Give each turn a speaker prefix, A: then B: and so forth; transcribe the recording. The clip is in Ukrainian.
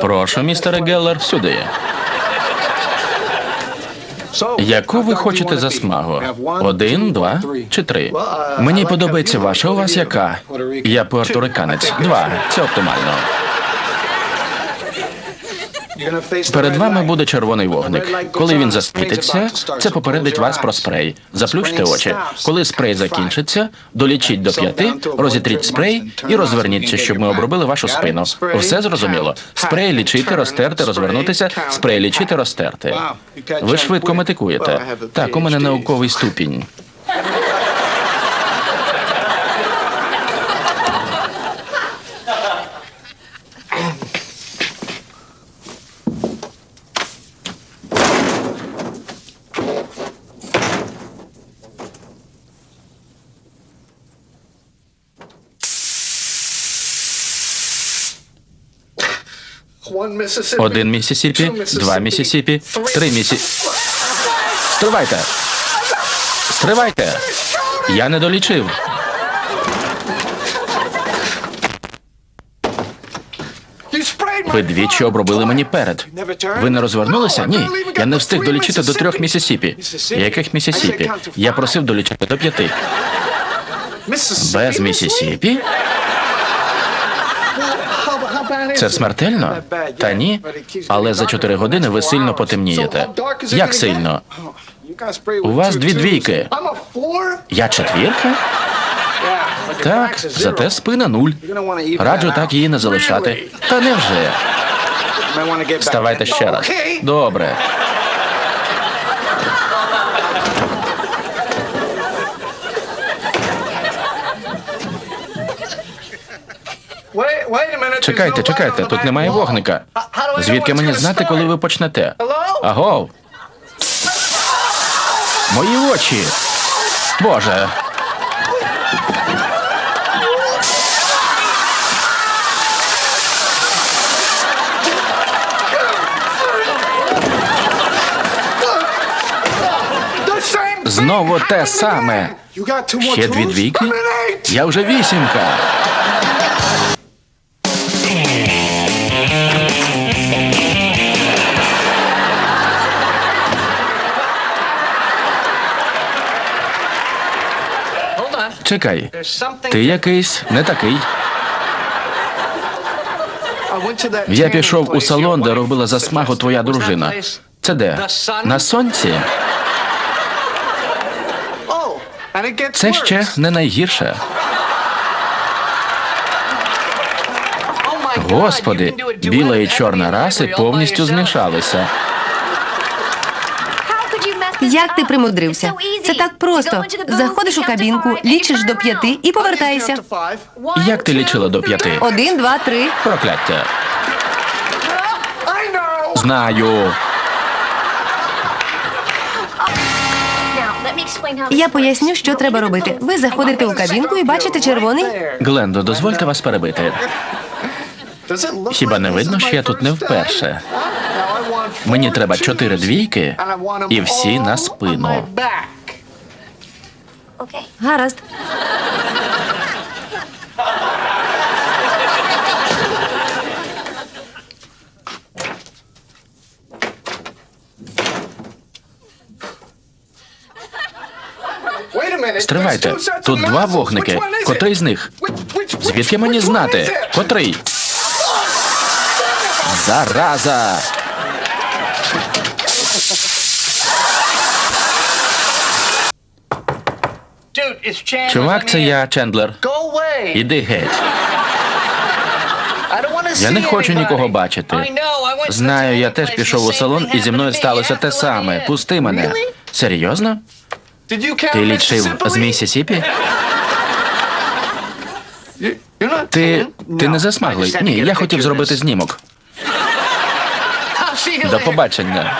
A: Прошу, містере Геллер, сюди. Яку ви хочете засмагу? Один, два чи три? Мені подобається ваша. У вас яка? Я пуерториканець. Два. Це оптимально. Перед вами буде червоний вогник. Коли він засвітиться, це попередить вас про спрей. Заплющте очі. Коли спрей закінчиться, долічіть до п'яти, розітріть спрей і розверніться, щоб ми обробили вашу спину. Все зрозуміло. Спрей лічити, розтерти, розвернутися. Спрей лічити, розтерти. Ви швидко метикуєте. Так, у мене науковий ступінь. Один Місісіпі, два Місісіпі, три Місі... Стривайте! Стривайте! Я не долічив. Ви двічі обробили мені перед. Ви не розвернулися? Ні. Я не встиг долічити до трьох Місісіпі. Яких Місісіпі? Я просив долічити до п'яти. Без Місісіпі? Це смертельно? Та ні. Але за чотири години ви сильно потемнієте. Як сильно? У вас дві двійки. Я четвірка? Так, зате спина нуль. Раджу так її не залишати. Та невже? Вставайте ще раз. Добре. Чекайте, чекайте, тут немає вогника. Звідки мені знати, коли ви почнете? Агов. Мої очі. Боже. Знову те саме. Ще дві двійки? Я вже вісімка. Чекай, ти якийсь не такий. Я пішов у салон, де робила засмагу твоя дружина. Це де? На сонці? Це ще не найгірше. Господи, біла і чорна раси повністю змішалися.
B: Як ти примудрився? Це так просто. Заходиш у кабінку, лічиш до п'яти і повертаєшся.
A: Як ти лічила до п'яти?
B: Один, два, три.
A: Прокляття. Знаю.
B: Я поясню, що треба робити. Ви заходите у кабінку і бачите червоний.
A: Глендо, дозвольте вас перебити. Хіба не видно, що я тут не вперше? Мені треба чотири двійки і всі на спину.
B: Гаразд.
A: Стривайте, тут два вогники. Котрий з них? Звідки мені знати? Котрий? Зараза! Чувак, це я, Чендлер. Іди геть. Я не хочу нікого бачити. Знаю, я теж пішов у салон, і зі мною сталося те саме. Пусти мене. Серйозно? Ти лічив з Місісіпі? Ти. ти не засмаглий? Ні, я хотів зробити знімок. До побачення.